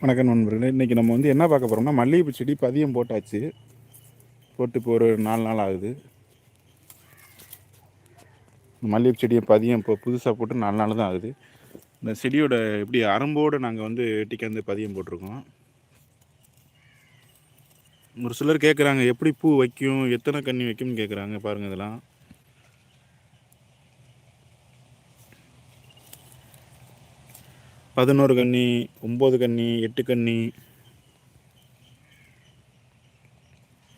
வணக்கம் நண்பர்களே. இன்றைக்கி நம்ம வந்து என்ன பார்க்க போகிறோம்னா மல்லிகைப்பூ செடி பதியம் போட்டாச்சு. போட்டு இப்போ ஒரு நாலு நாள் ஆகுது. மல்லிகைப்பூ செடியை பதியம் இப்போ புதுசாக போட்டு நாலு நாள் தான் ஆகுது. இந்த செடியோட எப்படி அரம்போடு நாங்கள் வந்து வெட்டிக்காந்து பதியம் போட்டிருக்கோம். ஒரு சிலர் கேட்குறாங்க எப்படி பூ வைக்கும் எத்தனை கன்னி வைக்கும்னு கேட்குறாங்க பாருங்கள் இதெல்லாம். பதினோரு கன்னி ஒம்பது கன்னி எட்டு கன்னி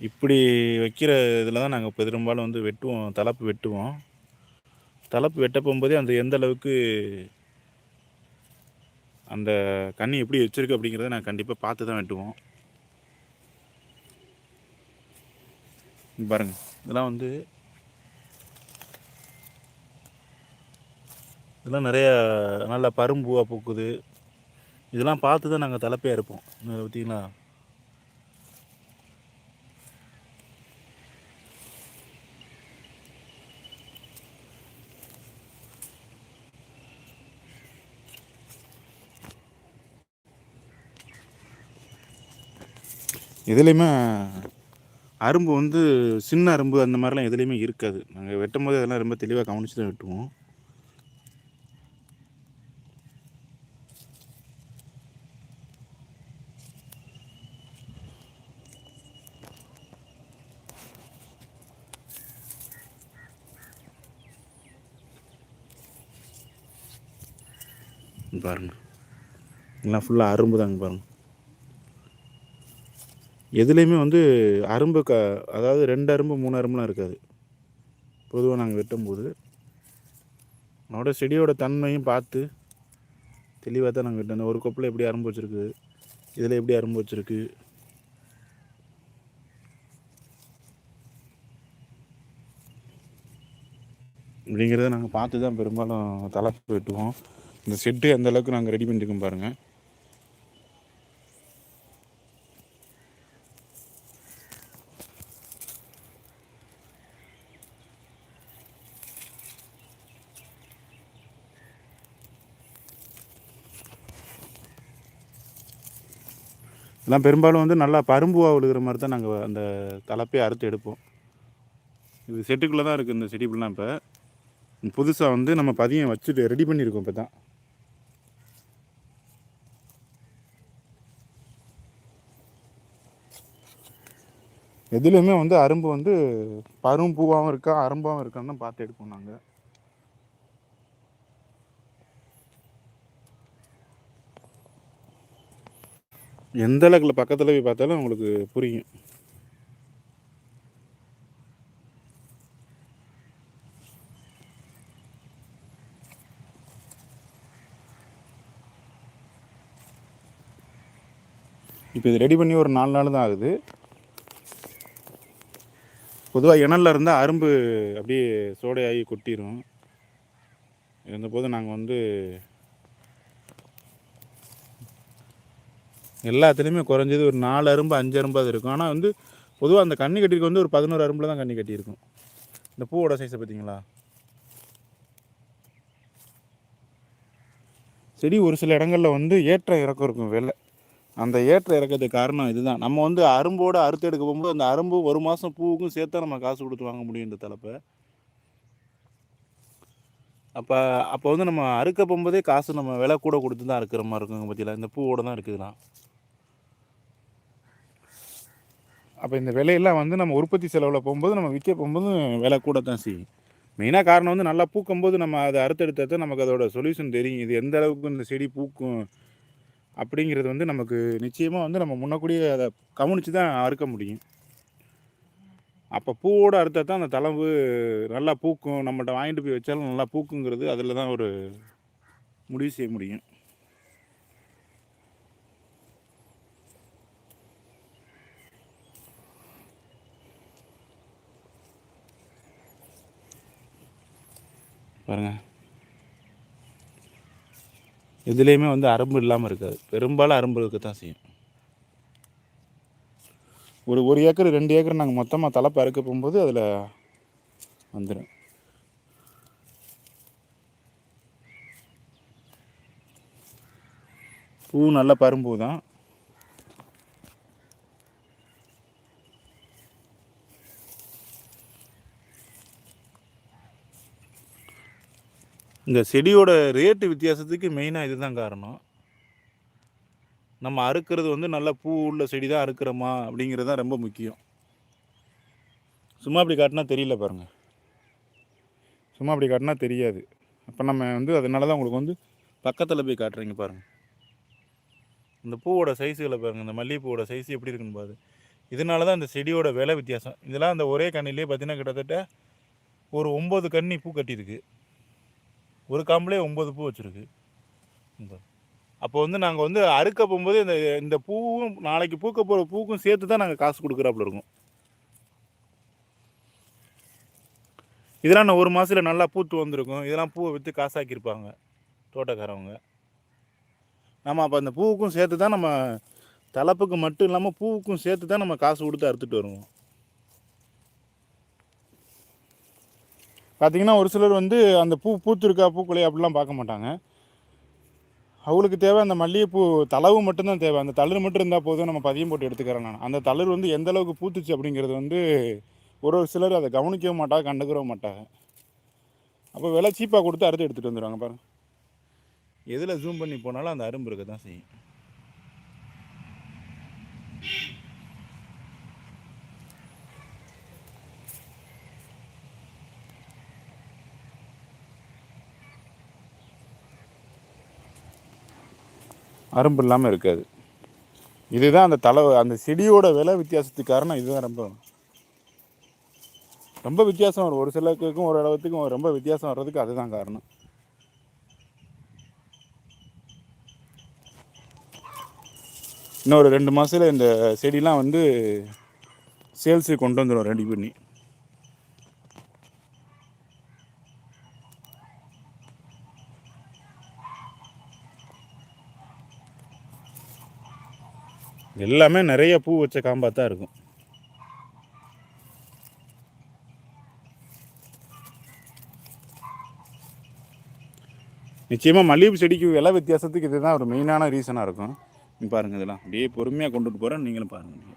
இப்படி வைக்கிற இதில் தான் நாங்கள் பெரும்பாலும் வந்து வெட்டுவோம் தலைப்பு வெட்டுவோம். தலைப்பு வெட்ட போகும்போதே அந்த எந்த அளவுக்கு அந்த கண்ணி எப்படி வச்சுருக்கு அப்படிங்கிறத நான் கண்டிப்பாக பார்த்து தான் வெட்டுவோம். பாருங்கள் இதெல்லாம் வந்து இதெல்லாம் நிறைய நல்ல பரும்பூவாக பூக்குது. இதெல்லாம் பார்த்து தான் நாங்கள் தலைப்பையாக இருப்போம் பார்த்தீங்களா? எதுலேயுமே அரும்பு வந்து சின்ன அரும்பு அந்த மாதிரிலாம் எதுலேயுமே இருக்காது. நாங்கள் வெட்டும் போது அதெல்லாம் ரொம்ப தெளிவாக கவனித்து தான் வெட்டுவோம். பாருங்க. எல்லாம் ஃபுல்லாக அரும்பு தாங்க பாருங்க. எதுலேயுமே வந்து அரும்பு க அதாவது ரெண்டு அரும்பு மூணு அரும்புலாம் இருக்காது. பொதுவாக நாங்கள் வெட்டும்போது. அதோட செடியோட தன்மையும் பார்த்து தெளிவாக தான் நாங்கள் வெட்டணும் ஒரு கொப்பில் எப்படி அரும்பு வச்சுருக்கு இதில் எப்படி அரும்பு வச்சுருக்கு. அப்படிங்கிறத நாங்கள் பார்த்து தான் பெரும்பாலும் தலைப்பு வெட்டுவோம். இந்த செட்டு எந்த அளவுக்கு நாங்கள் ரெடி பண்ணியிருக்கோம் பாருங்கள் இதெல்லாம் பெரும்பாலும் வந்து நல்லா பரும்புவாக விழுகிற மாதிரி தான் நாங்கள் அந்த தலைப்பே அறுத்து எடுப்போம். இது செட்டுக்குள்ளே தான் இருக்குது இந்த செடி இப்போ. புதுசாக வந்து நம்ம பதியம் வச்சுட்டு ரெடி பண்ணியிருக்கோம் இப்போ தான் எதுலேயுமே வந்து அரும்பு வந்து பரும் பூவாகவும் இருக்கா அரும்பாகவும் இருக்கான்னு தான் பார்த்து எடுப்போம் நாங்கள் எந்த அளவுக்கு பக்கத்தில் போய் பார்த்தாலும் உங்களுக்கு புரியும். இப்போ இது ரெடி பண்ணி ஒரு நாலு நாள் தான் ஆகுது. பொதுவாக இணலில் இருந்தால் அரும்பு அப்படியே சோடையாகி கொட்டிடும் இருந்தபோது நாங்கள் வந்து எல்லாத்துலேயுமே குறைஞ்சது ஒரு நாலு அரும்பு அஞ்சு அரும்பு அது இருக்கும். ஆனால் வந்து பொதுவாக அந்த கண்ணி கட்டிருக்கு வந்து ஒரு பதினோரு அரும்பில் தான் கண்ணி கட்டியிருக்கும். இந்த பூவோட சைஸை பார்த்தீங்களா? செடி ஒரு சில இடங்களில் வந்து ஏற்ற இறக்கம் இருக்கும் வெள்ளை. அந்த ஏற்ற இறக்கிறதுக்கு காரணம் இதுதான். நம்ம வந்து அரும்போடு அறுத்து எடுக்க போகும்போது அந்த அரும்பு ஒரு மாதம் பூவுக்கும் சேர்த்தா நம்ம காசு கொடுத்து வாங்க முடியும் இந்த தலைப்பை. அப்போ அப்போ வந்து நம்ம அறுக்க போகும்போதே காசு நம்ம விலை கூட கொடுத்து தான் அறுக்கிற மாதிரி இருக்குங்க பற்றியில் இந்த பூவோடு தான் இருக்குதுண்ணா அப்போ இந்த விலையெல்லாம் வந்து நம்ம உற்பத்தி செலவில் போகும்போது நம்ம விற்க போகும்போது விலை கூட தான் செய்யும் மெயினாக காரணம் வந்து நல்லா பூக்கும்போது நம்ம அதை அறுத்தெடுத்தது நமக்கு அதோட சொல்யூஷன் தெரியும். இது எந்த அளவுக்கு இந்த செடி பூக்கும் அப்படிங்கிறது வந்து நமக்கு நிச்சயமாக வந்து நம்ம முன்னக்கூடிய அதை கவனித்து தான் அறுக்க முடியும். அப்போ பூவோடு அறுத்தா தான் அந்த தளம்பு நல்லா பூக்கும். நம்மகிட்ட வாங்கிட்டு போய் வச்சாலும் நல்லா பூக்குங்கிறது அதில் தான் ஒரு முடிவு செய்ய முடியும். பாருங்கள் எதுலேயுமே வந்து அரும்பு இல்லாமல் இருக்காது. பெரும்பாலும் அரும்பு இருக்க தான் செய்யும். ஒரு ஒரு ஏக்கர் ரெண்டு ஏக்கர் நாங்கள் மொத்தமாக தலைப்பை அறுக்க போகும்போது அதில் வந்துடும் பூ நல்ல பரும்பு தான் இந்த செடியோட ரேட்டு வித்தியாசத்துக்கு மெயினாக இதுதான் காரணம். நம்ம அறுக்கிறது வந்து நல்ல பூ உள்ள செடி தான் அறுக்கிறோமா அப்படிங்கிறது தான் ரொம்ப முக்கியம். சும்மா அப்படி காட்டினா தெரியல பாருங்கள் சும்மா அப்படி காட்டினா தெரியாது. அப்போ நம்ம வந்து அதனால தான் உங்களுக்கு வந்து பக்கத்தில் போய் காட்டுறீங்க பாருங்கள் இந்த பூவோட சைஸுகளை பாருங்கள் இந்த மல்லிகைப்பூவோட சைஸ் எப்படி இருக்குன்னு பாரு. இதனால தான் இந்த செடியோட விலை வித்தியாசம். இதெல்லாம் அந்த ஒரே கண்ணிலே பார்த்தீங்கன்னா கிட்டத்தட்ட ஒரு ஒம்பது கன்னி பூ கட்டியிருக்கு. ஒரு காம்புலேயே ஒம்பது பூ வச்சுருக்கு. அப்போ வந்து நாங்கள் வந்து அறுக்க போகும்போது இந்த இந்த பூவும் நாளைக்கு பூக்க போகிற பூக்கும் சேர்த்து தான் நாங்கள் காசு கொடுக்குறாப்புல இருக்கும். இதெல்லாம் நான் ஒரு மாதத்தில் நல்லா பூத்து வந்திருக்கும். இதெல்லாம் பூவை விற்று காசாக்கியிருப்பாங்க தோட்டக்காரவங்க. நம்ம அப்போ அந்த பூவுக்கும் சேர்த்து தான் நம்ம தலைப்புக்கு மட்டும் இல்லாமல் பூவுக்கும் சேர்த்து தான் நம்ம காசு கொடுத்து அறுத்துட்டு வருவோம். பார்த்தீங்கன்னா ஒரு சிலர் வந்து அந்த பூ பூத்திருக்கா பூக்குலையா அப்படிலாம் பார்க்க மாட்டாங்க. அவங்களுக்கு தேவை அந்த மல்லிகைப்பூ தளவு மட்டும்தான் தேவை. அந்த தளிர் மட்டும் இருந்தால் போதும் நம்ம பதியம் போட்டு எடுத்துக்கிறேன் நான். அந்த தளிர் வந்து எந்த அளவுக்கு பூத்துச்சு அப்படிங்கிறது வந்து ஒரு ஒரு சிலர் அதை கவனிக்கவும் மாட்டாங்க கண்டுக்கிறவும் மாட்டாங்க. அப்போ விலை சீப்பாக கொடுத்து அறுத்து எடுத்துகிட்டு வந்துடுவாங்க பாருங்கள் எதில் ஜூம் பண்ணி போனாலும் அந்த அரும்பு இருக்க தான் செய்யும். அரும்பு இல்லாமல் இருக்காது. இதுதான் அந்த தலை அந்த செடியோட விலை வித்தியாசத்துக்கு காரணம். இதுதான் ரொம்ப ரொம்ப வித்தியாசம். வரும் ஒரு சிலருக்கும் ஒரு அளவுக்கும் ரொம்ப வித்தியாசம் வர்றதுக்கு அதுதான் காரணம். இன்னும் ஒரு ரெண்டு மாதத்தில் இந்த செடிலாம் வந்து சேல்ஸுக்கு கொண்டு வந்துடும் ரெடி பண்ணி. எல்லாமே நிறைய பூ வச்ச காம்பாக தான் இருக்கும். நிச்சயமாக மல்லிகைப்பூ செடிக்கு விலை வித்தியாசத்துக்கு இதுதான் ஒரு மெயினான ரீசனாக இருக்கும். நீ பாருங்கள் இதெல்லாம். அப்படியே பொறுமையாக கொண்டுட்டு போகிறேன் நீங்களும் பாருங்கள்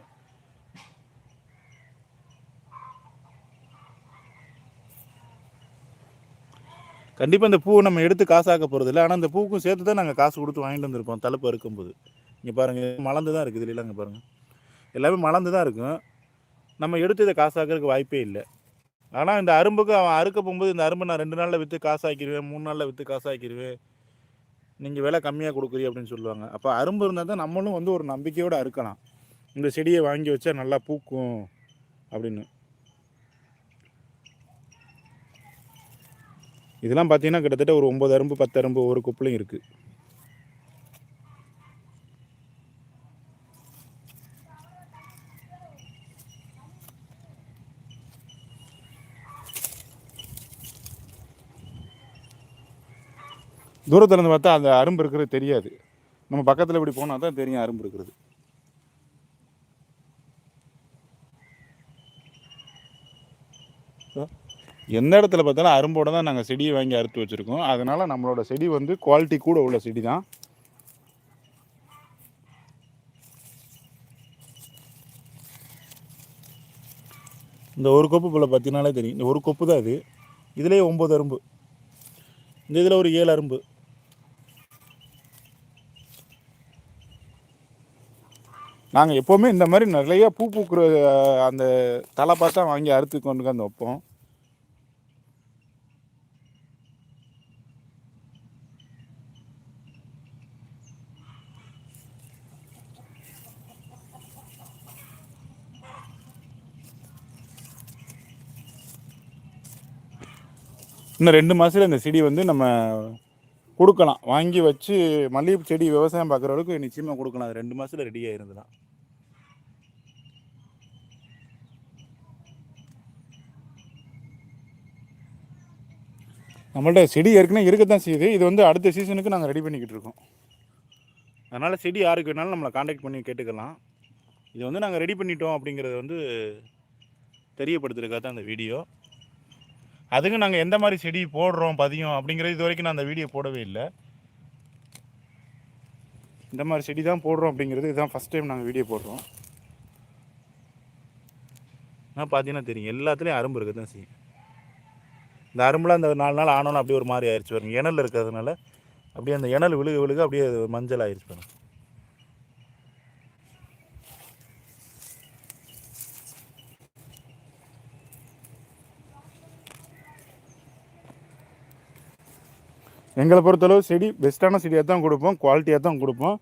கண்டிப்பாக இந்த பூவை நம்ம எடுத்து காசாக்க போகிறது இல்லை ஆனால் அந்த பூவுக்கும் சேர்த்து தான் நாங்கள் காசு கொடுத்து வாங்கிட்டு வந்திருப்போம். தலைப்பு இருக்கும்போது இங்கே பாருங்கள் மலர்ந்து தான் இருக்குது இல்லைங்க இங்கே பாருங்கள் எல்லாமே மலர்ந்து தான் இருக்கும். நம்ம எடுத்து இதை காசாக்கிறதுக்கு வாய்ப்பே இல்லை. ஆனால் இந்த அரும்புக்கு அவன் அறுக்க போகும்போது இந்த அரும்பு நான் ரெண்டு நாளில் விற்று காசாக்கிடுவேன் மூணு நாளில் விற்று காசாக்கிடுவேன். நீங்கள் விலை கம்மியாக கொடுக்குறீ அப்படின்னு சொல்லுவாங்க. அப்போ அரும்பு இருந்தால் தான் நம்மளும் வந்து ஒரு நம்பிக்கையோடு அறுக்கலாம். இந்த செடியை வாங்கி வச்சா நல்லா பூக்கும் அப்படின்னு. இதெல்லாம் பார்த்தீங்கன்னா கிட்டத்தட்ட ஒரு ஒம்பது அரும்பு பத்து அரும்பு ஒரு குப்பிலையும் இருக்குது தூரத்துல இருந்து பார்த்தா அந்த அரும்பு இருக்கிறது தெரியாது. நம்ம பக்கத்தில் இப்படி போனால் தான் தெரியும் அரும்பு இருக்கிறது. எந்த இடத்துல பார்த்தாலும் அரும்போட தான் நாங்கள் செடியை வாங்கி அறுத்து வச்சுருக்கோம். அதனால் நம்மளோட செடி வந்து குவாலிட்டி கூட உள்ள செடி தான். இந்த ஒரு கொப்பு போல் பார்த்தீங்கனாலே தெரியும். இந்த ஒரு கொப்பு தான் இது. இதுலேயே ஒம்பது அரும்பு. இந்த இதில் ஒரு ஏழு அரும்பு. நாங்கள் எப்போவுமே இந்த மாதிரி நிறைய பூ பூக்கிற அந்த தலை பார்த்தா வாங்கி அறுத்து கொண்டு வந்து வைப்போம். இன்னும் ரெண்டு மாதத்தில் இந்த செடி வந்து நம்ம கொடுக்கலாம். வாங்கி வச்சு மல்லிகைப்பூ செடி விவசாயம் பார்க்குறவங்களுக்கு நிச்சயமாக கொடுக்கலாம். அது ரெண்டு மாதத்தில் ரெடி ஆயிருந்ததுலாம் நம்மள்ட்ட செடி ஏற்கனவே இருக்க தான் செய்யுது. இது வந்து அடுத்த சீசனுக்கு நாங்கள் ரெடி பண்ணிக்கிட்டு இருக்கோம். அதனால் செடி யாருக்கு வேணாலும் நம்மளை காண்டாக்ட் பண்ணி கேட்டுக்கலாம். இது வந்து நாங்கள் ரெடி பண்ணிட்டோம் அப்படிங்கிறத வந்து தெரியப்படுத்துறதுக்காக தான் அந்த வீடியோ அதுக்கு நாங்கள் எந்த மாதிரி செடி போடுறோம் பதியம் அப்படிங்கிறது இது வரைக்கும் நான் அந்த வீடியோ போடவே இல்லை. இந்த மாதிரி செடி தான் போடுறோம் அப்படிங்கிறது இதுதான் ஃபஸ்ட் டைம் நாங்கள் வீடியோ போடுறோம். ஆனால் பார்த்தீங்கன்னா தெரியும் எல்லாத்துலேயும் அரும்பு இருக்க தான் செய்யும். இந்த அரும்புலாம் அந்த நாலு நாள் ஆனோன்னு அப்படியே ஒரு மாதிரி ஆயிடுச்சு பாருங்க இணல் இருக்கிறதுனால அப்படியே அந்த இணல் விழுக விழுக அப்படியே மஞ்சள் ஆயிடுச்சு பாருங்க. எங்களை பொறுத்தளவு செடி பெஸ்ட்டான செடியாக தான் கொடுப்போம் குவாலிட்டியாக தான் கொடுப்போம்.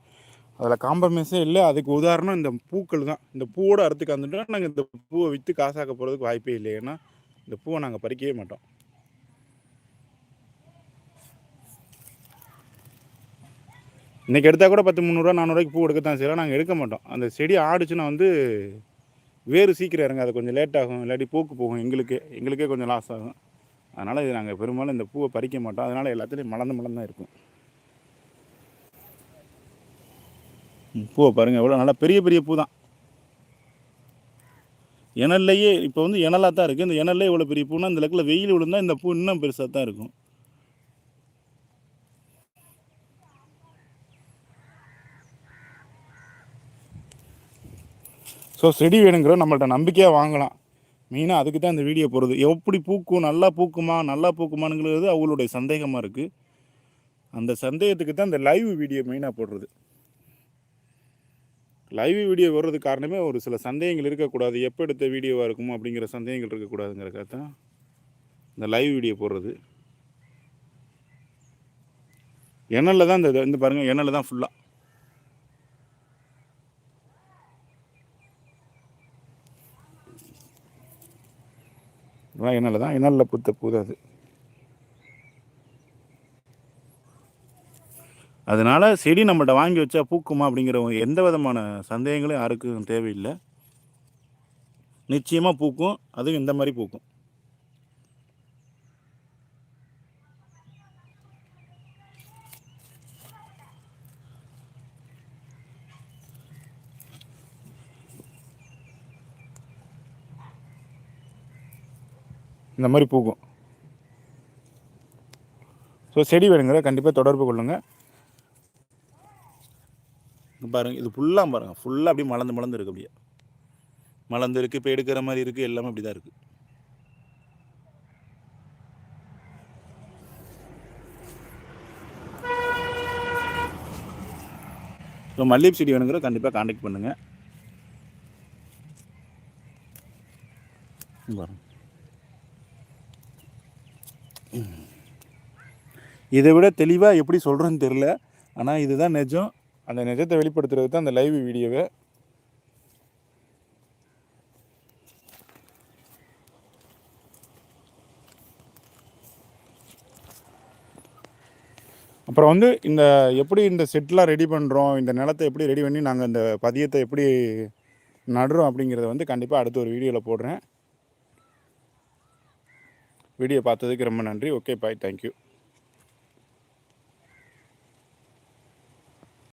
அதில் காம்ப்ரமைஸே இல்லை. அதுக்கு உதாரணம் இந்த பூக்கள் தான். இந்த பூவோட அறுத்துக்கு வந்துட்டா நாங்கள் இந்த பூவை விற்று காசாக்க போகிறதுக்கு வாய்ப்பே இல்லை ஏன்னா இந்த பூவை நாங்கள் பறிக்கவே மாட்டோம். இன்றைக்கி எடுத்தால் கூட பத்து முந்நூறுரூவா நானூறுரூவாய்க்கு பூ எடுக்க தான் செய்யலாம் நாங்கள் எடுக்க மாட்டோம். அந்த செடி ஆடுச்சுன்னா வந்து வேறு சீக்கிரம் இறங்க அது கொஞ்சம் லேட் ஆகும். இல்லாட்டி பூக்கு போகும். எங்களுக்கு எங்களுக்கே கொஞ்சம் லாஸ் ஆகும். அதனால் இது நாங்கள் பெரும்பாலும் இந்த பூவை பறிக்க மாட்டோம். அதனால் எல்லாத்துலேயும் மலர்ந்து மலர்ந்து தான் இருக்கும் பூவை பாருங்கள் எவ்வளோ நல்லா பெரிய பெரிய பூ தான் இணல்லையே இப்போ வந்து இணலாக தான் இருக்குது இந்த இணல்லே இவ்வளோ பெரிய பூனா இந்த லக்கில் வெயில் விழுந்தா இந்த பூ இன்னும் பெருசாக தான் இருக்கும். ஸோ செடி வேணுங்கிற நம்மள்ட்ட நம்பிக்கையாக வாங்கலாம். மெயினாக அதுக்கு தான் இந்த வீடியோ போடுறது. எப்படி பூக்கும் நல்லா பூக்குமா நல்லா பூக்குமானுங்கிறது அவங்களுடைய சந்தேகமாக இருக்குது அந்த சந்தேகத்துக்கு தான் இந்த லைவ் வீடியோ மெயினாக போடுறது. லைவ் வீடியோ வர்றதுக்கு காரணமே ஒரு சில சந்தேகங்கள் இருக்கக்கூடாது. எப்போ எடுத்த வீடியோவாக இருக்குமோ அப்படிங்கிற சந்தேகங்கள் இருக்கக்கூடாதுங்கிறக்காக தான் இந்த லைவ் வீடியோ போடுறது. எண்ணெயில் தான் இந்த இந்த பாருங்கள் எண்ணெயில் தான் ஃபுல்லாக இதெல்லாம் எண்ணெயில் தான் என்னால் புத்த பூ அதனால் அது செடி நம்மள்ட்ட வாங்கி வச்சா பூக்குமா அப்படிங்கிற எந்த விதமான சந்தேகங்களும் யாருக்கும் தேவையில்லை. நிச்சயமாக பூக்கும். அதுவும் இந்த மாதிரி பூக்கும். இந்த மாதிரி பூக்கும். ஸோ செடி வேணுங்கிற கண்டிப்பாக தொடர்பு கொள்ளுங்கள் பாருங்கள் இது ஃபுல்லாக பாருங்கள் ஃபுல்லாக அப்படியே மலர்ந்து மலர்ந்து இருக்கு அப்படியே. மலர்ந்து இருக்குது இப்போ எடுக்கிற மாதிரி இருக்குது எல்லாமே அப்படி தான் இருக்குது ஸோ மல்லிகை செடி வேணுங்கிற கண்டிப்பாக காண்டாக்ட் பண்ணுங்கள் பாருங்கள் இதை விட தெளிவாக எப்படி சொல்கிறேன்னு தெரில ஆனால் இதுதான் நிஜம். அந்த நிஜத்தை வெளிப்படுத்துறது தான் அந்த லைவ் வீடியோவை. அப்புறம் வந்து இந்த எப்படி இந்த செட்லாம் ரெடி பண்ணுறோம் இந்த நிலத்தை எப்படி ரெடி பண்ணி நாங்கள் இந்த பதியத்தை எப்படி நடுறோம் அப்படிங்கிறத வந்து கண்டிப்பாக அடுத்த ஒரு வீடியோவில் போடுறேன். வீடியோ பார்த்ததுக்கு ரொம்ப நன்றி. Okay bye. தேங்க்யூ